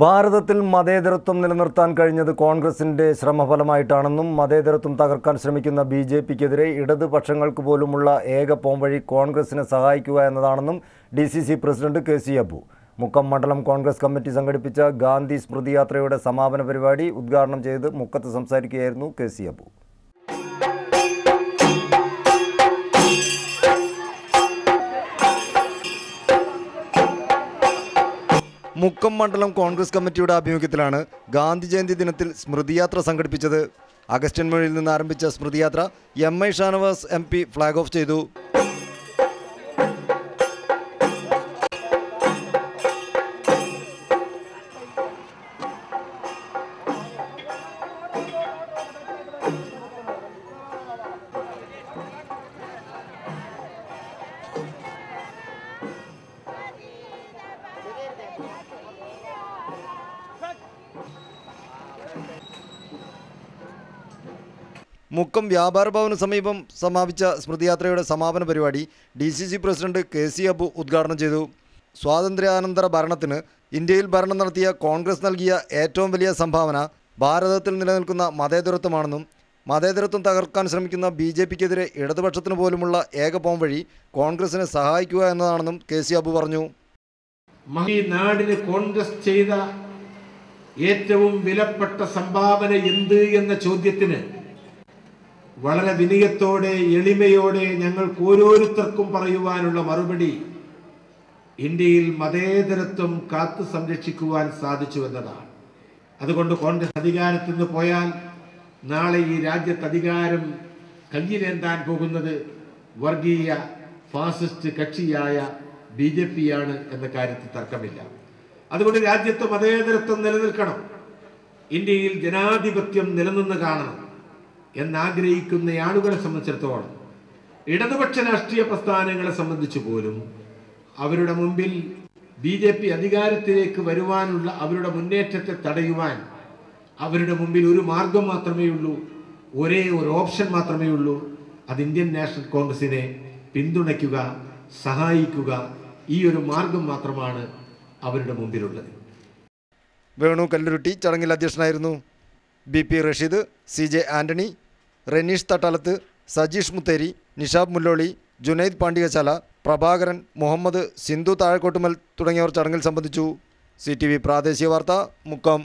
ഭാരതത്തിൽ മതേതരത്വം നിലനിർത്താൻ കഴിഞ്ഞത് കോൺഗ്രസിന്റെ ശ്രമഫലമായിട്ടാണെന്നും മതേതരത്വം തകർക്കാൻ ശ്രമിക്കുന്ന ബി ജെ പിക്കെതിരെ ഇടതുപക്ഷങ്ങൾക്ക് പോലുമുള്ള ഏക പോംവഴി കോൺഗ്രസിനെ സഹായിക്കുക എന്നതാണെന്നും D C C president K C Abu. Mukkam മണ്ഡലം കോൺഗ്രസ് കമ്മിറ്റി സംഘടിപ്പിച്ച ഗാന്ധി സ്മൃതിയാത്രയുടെ സമാപന പരിപാടി ഉദ്ഘാടനം ചെയ്ത് മുക്കത്ത് സംസാരിക്കുകയായിരുന്നു കെ സി അബു. മുക്കം മണ്ഡലം കോൺഗ്രസ് കമ്മിറ്റിയുടെ ആഭിമുഖ്യത്തിലാണ് ഗാന്ധി ജയന്തി ദിനത്തിൽ സ്മൃതിയാത്ര സംഘടിപ്പിച്ചത്. അഗസ്റ്റ്യൻ നിന്ന് ആരംഭിച്ച സ്മൃതിയാത്ര M I Shanavas M P flag off ചെയ്തു. മുക്കം വ്യാപാര ഭവന് സമീപം സമാപിച്ച സ്മൃതിയാത്രയുടെ സമാപന പരിപാടി D C C president K C Abu ഉദ്ഘാടനം ചെയ്തു. സ്വാതന്ത്ര്യാനന്തര ഭരണത്തിന് ഇന്ത്യയിൽ ഭരണം നടത്തിയ കോൺഗ്രസ് നൽകിയ ഏറ്റവും വലിയ സംഭാവന ഭാരതത്തിൽ നിലനിൽക്കുന്ന മതേതരത്വമാണെന്നും മതേതരത്വം തകർക്കാൻ ശ്രമിക്കുന്ന ബി ജെ പിക്കെതിരെ ഇടതുപക്ഷത്തിന് പോലുമുള്ള ഏക പോം വഴി കോൺഗ്രസിനെ സഹായിക്കുക എന്നതാണെന്നും കെ സി അബു പറഞ്ഞു. ഈ കോൺഗ്രസ് ചെയ്ത ഏറ്റവും വിലപ്പെട്ട സംഭാവന എന്ത് എന്ന ചോദ്യത്തിന് വളരെ വിനയത്തോടെ എളിമയോടെ ഞങ്ങൾക്ക് ഓരോരുത്തർക്കും പറയുവാനുള്ള മറുപടി ഇന്ത്യയിൽ മതേതരത്വം കാത്തു സംരക്ഷിക്കുവാൻ സാധിച്ചു എന്നതാണ്. അതുകൊണ്ട് കോൺഗ്രസ് അധികാരത്തിൽ നിന്ന് പോയാൽ നാളെ ഈ രാജ്യത്ത് അധികാരം കയ്യിലേന്താൻ പോകുന്നത് വർഗീയ ഫാസിസ്റ്റ് കക്ഷിയായ ബി ജെ പി ആണ് എന്ന കാര്യത്തിൽ തർക്കമില്ല. അതുകൊണ്ട് രാജ്യത്ത് മതേതരത്വം നിലനിൽക്കണം. ഇന്ത്യയിൽ ജനാധിപത്യം നിലനിന്ന് കാണണം. എന്നാഗ്രഹിക്കുന്ന ആളുകളെ സംബന്ധിച്ചിടത്തോളം ഇടതുപക്ഷ രാഷ്ട്രീയ പ്രസ്ഥാനങ്ങളെ സംബന്ധിച്ച് പോലും അവരുടെ മുമ്പിൽ ബി ജെ പി അധികാരത്തിലേക്ക് വരുവാനുള്ള അവരുടെ മുന്നേറ്റത്തെ തടയുവാൻ അവരുടെ മുമ്പിൽ ഒരു മാർഗം മാത്രമേ ഉള്ളൂ ഒരേ ഒരു ഓപ്ഷൻ മാത്രമേ ഉള്ളൂ. അത് ഇന്ത്യൻ നാഷണൽ കോൺഗ്രസിനെ പിന്തുണയ്ക്കുക സഹായിക്കുക. ഈ ഒരു മാർഗം മാത്രമാണ് അവരുടെ മുമ്പിലുള്ളത്. വേണു കല്ലുരുട്ടി ചടങ്ങിൽ അധ്യക്ഷനായിരുന്നു. B P Rasheed C J Antony Renish Thattalath Sajeesh Mutheri Nishab Mulloli Junaid Pandikashala Prabhakaran Muhammad Sindhu Thazhekkottumal തുടങ്ങിയവർ ചടങ്ങിൽ സംബന്ധിച്ചു. സി പ്രാദേശിക വാർത്ത മുക്കം.